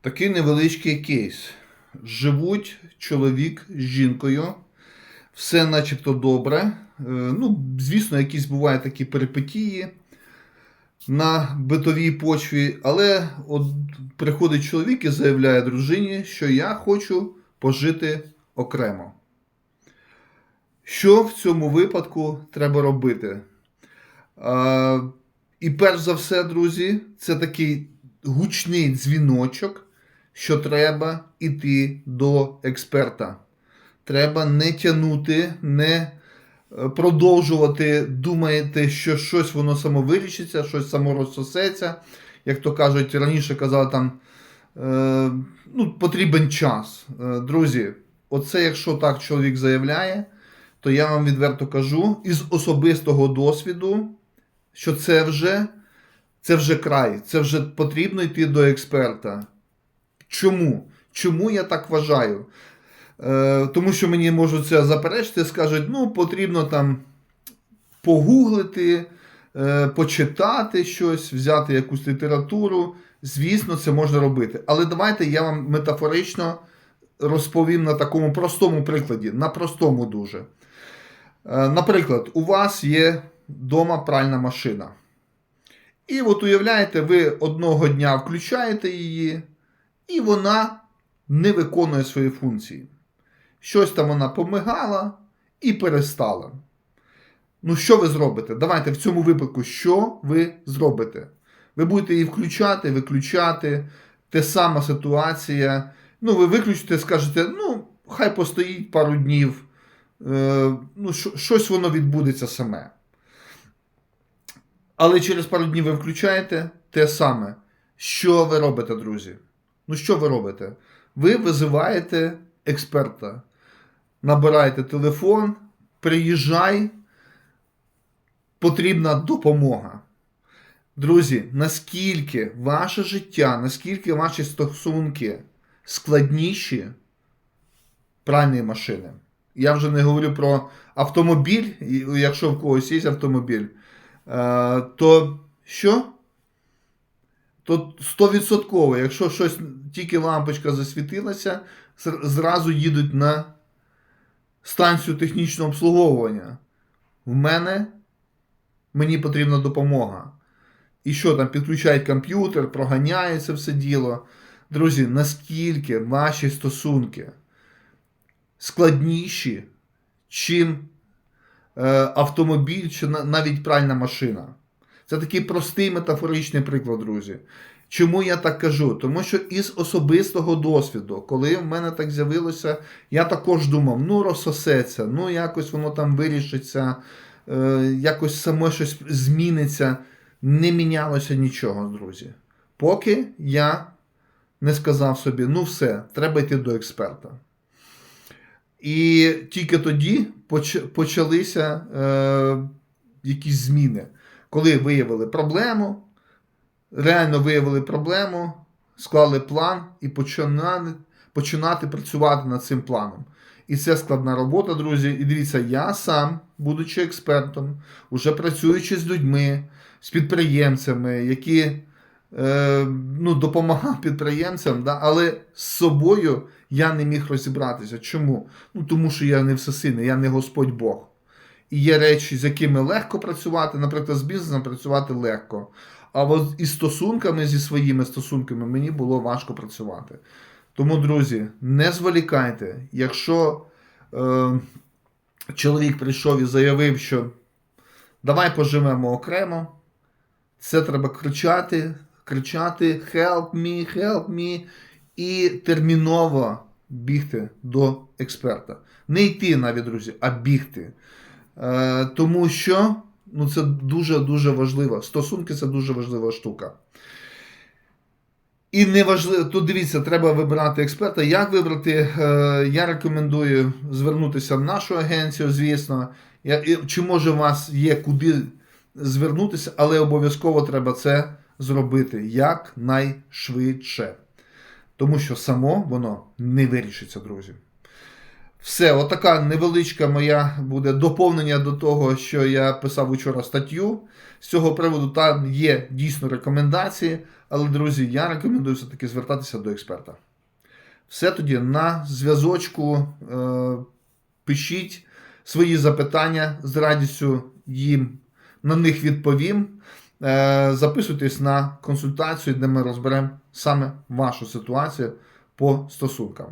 Такий невеличкий кейс. Живуть чоловік з жінкою, все начебто добре. Е, Ну, звісно, якісь бувають такі перипетії на битовій почві, але от приходить чоловік і заявляє дружині, що я хочу пожити окремо. Що в цьому випадку треба робити? А, і перш за все, друзі, це такий гучний дзвіночок, що треба йти до експерта. Треба не тягнути, не е, продовжувати, думаєте, що щось воно само щось само розсосеться. Як то кажуть, раніше казали там, е, ну, потрібен час. Е, друзі, оце якщо так чоловік заявляє, то я вам відверто кажу із особистого досвіду, що це вже, це вже край, це вже потрібно йти до експерта. Чому? Чому я так вважаю? Е, тому що мені можуть це заперечити, скажуть, ну, потрібно там погуглити, е, почитати щось, взяти якусь літературу. Звісно, це можна робити. Але давайте я вам метафорично розповім на такому простому прикладі, на простому дуже. Е, Наприклад, у вас є вдома пральна машина. І от уявляєте, ви одного дня включаєте її, і вона не виконує свої функції. Щось там вона помигала і перестала. Ну, що ви зробите? Давайте в цьому випадку, що ви зробите? Ви будете її включати, виключати, те сама ситуація. Ну, ви виключите, скажете, ну, хай постоїть пару днів, е, ну, що- щось воно відбудеться саме. Але через пару днів ви включаєте те саме. Що ви робите, друзі? Ну, що ви робите? Ви визиваєте експерта, набираєте телефон, приїжджай, потрібна допомога. Друзі, наскільки ваше життя, наскільки ваші стосунки складніші пральної машини. Я вже не говорю про автомобіль, якщо в когось є автомобіль, е, то що? То 100%, якщо щось, тільки лампочка засвітилася, зразу їдуть на станцію технічного обслуговування. В мене мені потрібна допомога. І що там, підключають комп'ютер, проганяє це все діло. Друзі, наскільки ваші стосунки складніші, чим е, автомобіль чи навіть пральна машина. Це такий простий метафоричний приклад, друзі. Чому я так кажу? Тому що із особистого досвіду, коли в мене так з'явилося, я також думав, ну розсосеться, ну якось воно там вирішиться, е, якось саме щось зміниться. Не мінялося нічого, друзі. Поки я не сказав собі, ну все, треба йти до експерта. І тільки тоді почалися е, якісь зміни. Коли виявили проблему, реально виявили проблему, склали план і починали, починати працювати над цим планом. І це складна робота, друзі. І дивіться, я сам, будучи експертом, уже працюючи з людьми, з підприємцями, які е, ну, допомагав підприємцям, да, але з собою я не міг розібратися. Чому? Ну, тому що я не всесильний, я не Господь Бог. І є речі, з якими легко працювати, наприклад, з бізнесом працювати легко. А от із стосунками, зі своїми стосунками, мені було важко працювати. Тому, друзі, не зволікайте, якщо е, чоловік прийшов і заявив, що давай поживемо окремо, це треба кричати, кричати help me, help me, і терміново бігти до експерта. Не йти навіть, друзі, а бігти. Е, тому що ну, це дуже-дуже важливо. Стосунки це дуже важлива штука. І не важливо, тут дивіться, треба вибирати експерта. Як вибрати? Е, я рекомендую звернутися в нашу агенцію, звісно. Чи може у вас є куди звернутися, але обов'язково треба це зробити якнайшвидше. Тому що само воно не вирішиться, друзі. Все, отака невеличка моя буде доповнення до того, що я писав учора статтю. З цього приводу там є дійсно рекомендації, але, друзі, я рекомендую все-таки звертатися до експерта. Все тоді на зв'язочку. Е, пишіть свої запитання, з радістю їм на них відповім. Е, записуйтесь на консультацію, де ми розберемо саме вашу ситуацію по стосункам.